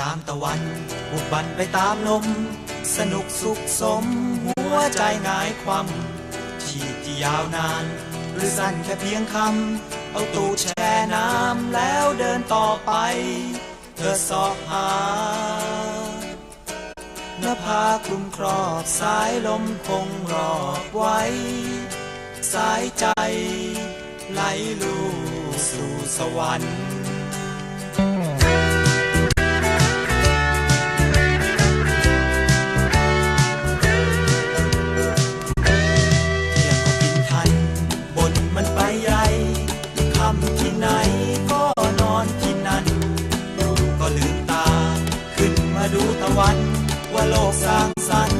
ตามตะวันบุกบันไปตามลม สนุกสุขสม หัวใจหงายความชีพที่ยาวนาน หรือสั้นแค่เพียงคำ เอาตูแช่น้ำแล้วเดินต่อไป เธอสอบหานภาคลุมครอบสายลมคงรอบไว้ สายใจ ไหลลูสู่สวรรค์ ว่า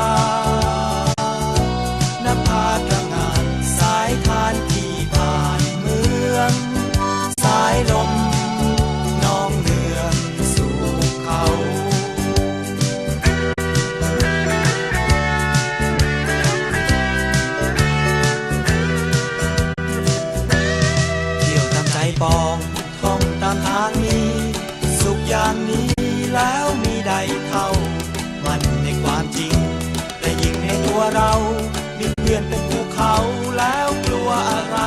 อย่างนี้แล้วมีใดเท่า มันในความจริง แต่ยิ่งในตัวเรา มีเพื่อนเป็นภูเขาแล้วกลัวอะไร